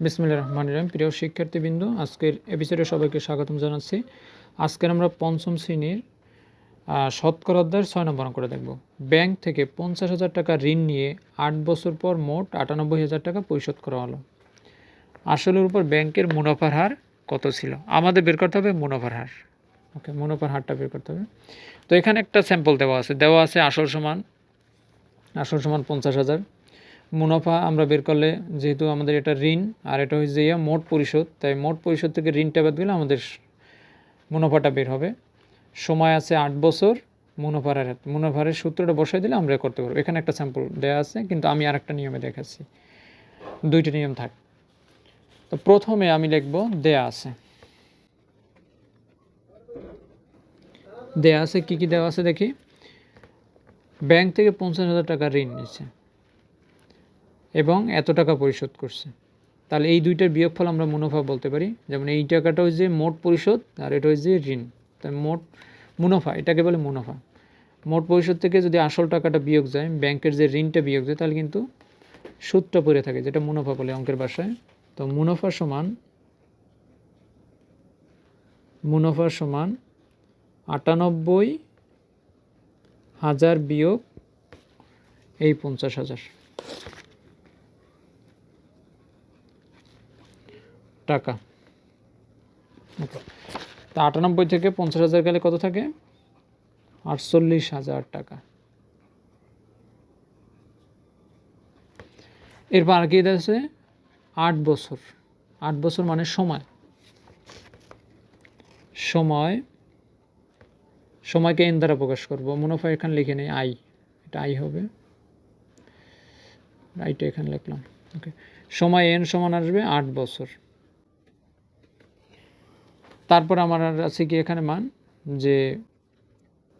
বিসমিল্লা রহমান রহিম। প্রিয় শিক্ষার্থীবৃন্দ, আজকের এপিসোডে সবাইকে স্বাগতম জানাচ্ছি। আজকের আমরা পঞ্চম শ্রেণির শতকরা অধ্যায়ের ছয় নম্বর করে দেখব। ব্যাংক থেকে পঞ্চাশ হাজার টাকা ঋণ নিয়ে আট বছর পর মোট আটানব্বই হাজার টাকা পরিশোধ করা হলো। আসলের উপর ব্যাংকের মুনাফার হার কত ছিল? আমাদের বের করতে হবে মুনাফার হার। ওকে, মুনাফার হারটা বের করতে হবে। তো এখানে একটা স্যাম্পল দেওয়া আছে। দেওয়া আছে আসল সমান আসল সমান পঞ্চাশ হাজার। মুনাফা আমরা বের করলে যেহেতু আমাদের এটা ঋণ আর এটা হচ্ছে ইয়া মোট পরিশোধ, তাই মোট পরিশোধ থেকে ঋণটা বাদ দিলে আমাদের মুনাফাটা বের হবে। সময় আছে আট বছর, মুনাফার মুনাফারের সূত্রটা বসাই দিলে আমরা করতে পারব। এখানে একটা স্যাম্পল দেওয়া আছে, কিন্তু আমি আর একটা নিয়মে দেখাচ্ছি। দুইটা নিয়ম থাক। তো প্রথমে আমি লিখব, দেয়া আছে। দেয়া আছে, কি কি দেওয়া আছে দেখি। ব্যাংক থেকে পঞ্চাশ হাজার টাকা ঋণ নিচ্ছে। এবং এত টাকা পরিশোধ করছে। তাহলে এই দুইটার বিয়োগফল আমরা মুনাফা বলতে পারি। যেমন এই টাকাটা হচ্ছে মোট পরিশোধ আর এটা হচ্ছে ঋণ। তাই মোট মুনাফা, এটাকে বলে মুনাফা। মোট পরিশোধ থেকে যদি আসল টাকাটা বিয়োগ যায়, ব্যাংকের যে ঋণটা বিয়োগ যায়, তাহলে কিন্তু সুদটা পড়ে থাকে, যেটা মুনাফা বলে অঙ্কের বাসায় তো মুনাফা সমান মুনাফা সমান আটানব্বই হাজার বিয়োগ এই পঞ্চাশ হাজার। টাকা. তা আটানব্বই থেকে পঞ্চাশ হাজার গেলে কত থাকে? আটচল্লিশ হাজার টাকা। এরপর আর কি আছে? আট বছর। আট বছর মানে সময়। সময়। সময়কে এন দ্বারা প্রকাশ করব। মুনাফা এখানে লিখে নেই, আই। এটা আই হবে। আইটা এখানে লিখলাম। ওকে সময় এন সমান আসবে আট বছর। তারপর আমার আছে কি এখানে মান? যে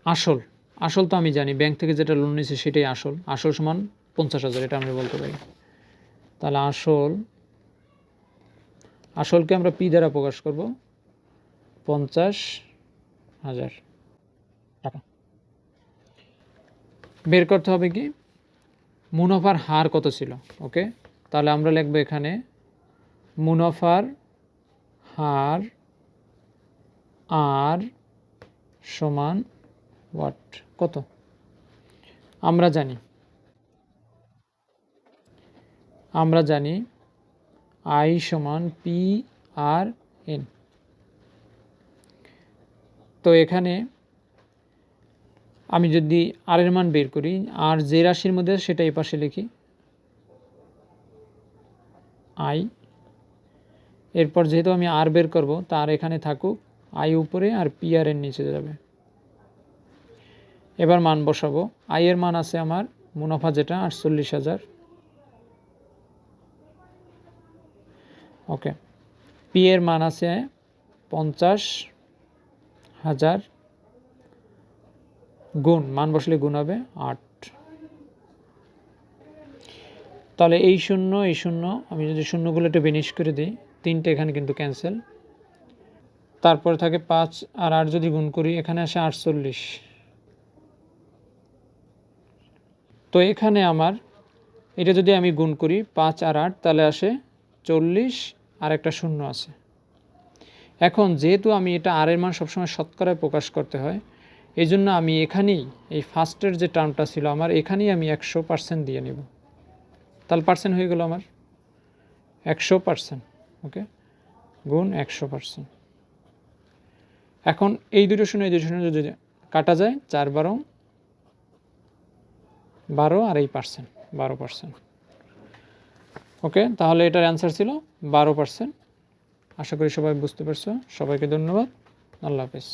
আসল। আসল তো আমি জানি ব্যাংক থেকে যেটা লোন নিয়েছে সেটাই আসল। আসল সমান পঞ্চাশ হাজার, এটা আমরা বলতে পারি। তাহলে আসল, আসলকে আমরা পি দ্বারা প্রকাশ করব, পঞ্চাশ হাজার টাকা। বের করতে হবে কি? মুনাফার হার কত ছিল? ওকে তাহলে আমরা লিখব এখানে মুনাফার হার আর সমান ওয়াট কত? আমরা জানি। আমরা জানি আই সমান পি আর এন তো এখানে আমি যদি আর এর মান বের করি আর যে রাশির মধ্যে, সেটা এই পাশে লিখি। আই এরপর যেহেতু আমি আর বের করব, তার এখানে থাকুক আই উপরে আর পি আর এর নিচে যাবে। এবার মান বসাবো। আই এর মান আছে আমার মুনাফা যেটা আটচল্লিশ হাজার। ওকে। পি এর মান আছে পঞ্চাশ হাজার গুণ। মান বসলে গুণ হবে আট। তাহলে এই শূন্য এই শূন্য, আমি যদি শূন্যগুলো একটু বেনিশ করে দিই, তিনটে এখানে কিন্তু ক্যান্সেল তারপরে থাকে পাঁচ আর আট যদি গুণ করি, এখানে আসে আটচল্লিশ। তো এখানে আমার, এটা যদি আমি গুণ করি পাঁচ আর আট, তাহলে আসে চল্লিশ, আর একটা শূন্য আছে। এখন যেহেতু আমি এটা আর এর মান সবসময় শতকরায় প্রকাশ করতে হয় এই জন্য আমি এখানেই এই ফার্স্টের যে টার্মটা ছিল আমার, এখানেই আমি একশো পার্সেন্ট দিয়ে নেব। তাহলে পার্সেন্ট হয়ে গেল আমার একশো পার্সেন্ট, ওকে? গুণ একশো পার্সেন্ট। এখন এই দুটো শূন্য, এই দুটো শূন্য যদি কাটা যায় চার বারো বারো আর এই পার্সেন্ট বারো পার্সেন্ট ওকে তাহলে এটার অ্যান্সার ছিল বারো পার্সেন্ট আশা করি সবাই বুঝতে পারছ। সবাইকে ধন্যবাদ। আল্লাহ হাফেজ।